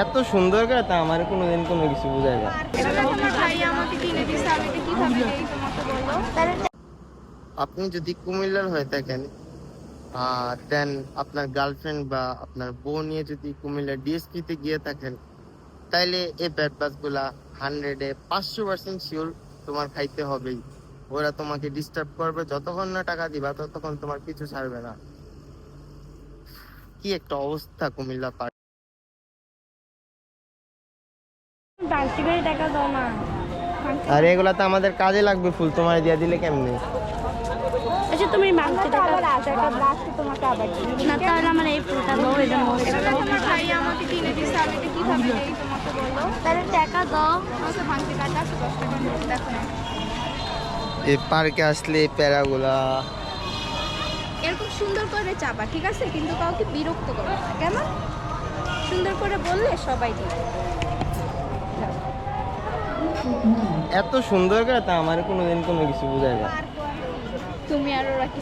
এত সুন্দর করে তা আমার কোনোদিন কোনো কিছু তোমাকে বলো আপনি যদি কুমিল্লার হয়ে থাকেন দেন আপনার গার্লফ্রেন্ড বা আপনার বউ নিয়ে যদি কুমিল্লা ডিএসপি তে গিয়ে থাকেন, তাইলে এই ব্যাড বাসগুলা হান্ড্রেডে পাঁচশো পার্সেন্ট শিওর তোমার খাইতে হবেই। ওরা তোমাকে ডিস্টার্ব করবে, যতক্ষণ না টাকা দিবা, ততক্ষণ তোমার কিছু ছাড়বে না। কি একটা অবস্থা কুমিল্লা পার বাড়তি করে টাকা দাও না। আর এগুলা তো আমাদের কাজে লাগবে ফুল তোমার দিয়ে দিলে কেমনে? আচ্ছা তুমি বাড়তি টাকা তোমাকে আবার না তাহলে আমার এই ফুলটা দাও এটা ভাই আমাকে কিনে দিছে আমি এটা কীভাবে দেই তোমাকে বলো? তাহলে টাকা দাও। আচ্ছা টাকা আছে 10 টাকা দেখো এই পার্কে আসলে প্যারাগুলা। এরকম সুন্দর করে চাপা ঠিক আছে? কিন্তু কাউকে বিরক্ত করবে না কেমন? সুন্দর করে বললে সবাই দিবে। এত সুন্দর করে তা আমার কোনোদিন কোনো কিছু বোঝায় না। তুমি আর ওরা কি